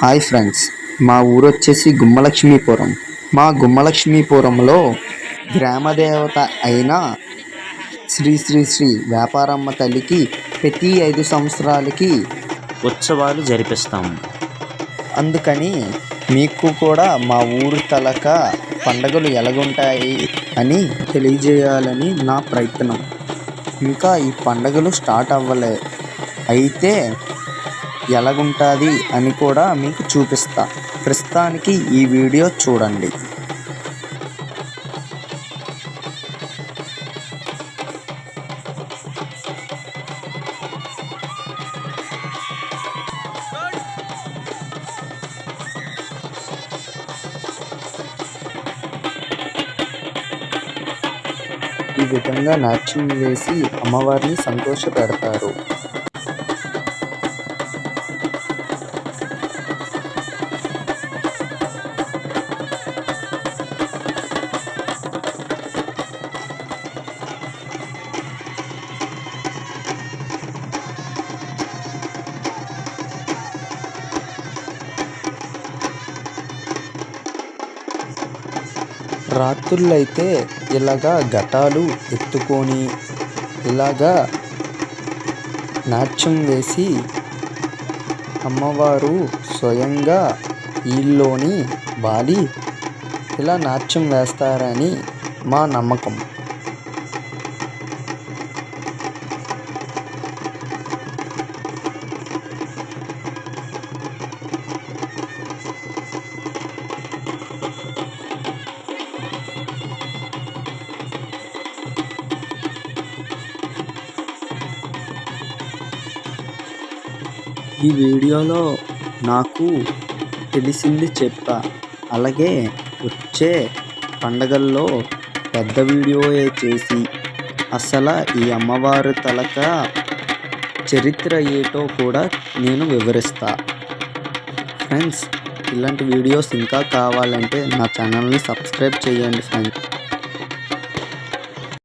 Hi friends మా ఊరు వచ్చేసి గుమ్మలక్ష్మీపురం. మా గుమ్మలక్ష్మీపురంలో గ్రామదేవత అయిన శ్రీ శ్రీ శ్రీ వ్యాపారమ్మ తల్లికి ప్రతి ఐదు సంవత్సరాలకి ఉత్సవాలు జరిపిస్తాము అందుకని మీకు కూడా మా ఊరు తలక పండగలు ఎలాగుంటాయి అని తెలియజేయాలని నా ప్రయత్నం. ఇంకా ఈ పండగలు స్టార్ట్ అవ్వలే. అయితే ఎలాగుంటుంది అని కూడా మీకు చూపిస్తా. ప్రస్తుతానికి ఈ వీడియో చూడండి. ఈ విధంగా నాట్యం వేసి అమ్మవారిని సంతోషపెడతారు. రాత్రులైతే ఇలాగా ఘటాలు ఎత్తుకొని ఇలాగా నాట్యం వేసి అమ్మవారు స్వయంగా ఈల్లోని వాలి ఇలా నాట్యం వేస్తారని మా నమ్మకం. ఈ వీడియోలో నాకు తెలిసింది చెప్పా. అలాగే వచ్చే పండగల్లో పెద్ద వీడియోయే చేసి అసలు ఈ అమ్మవారి తలక చరిత్ర ఏటో కూడా నేను వివరిస్తా. ఫ్రెండ్స్ ఇలాంటి వీడియోస్ ఇంకా కావాలంటే నా ఛానల్ని సబ్స్క్రైబ్ చేయండి ఫ్రెండ్స్.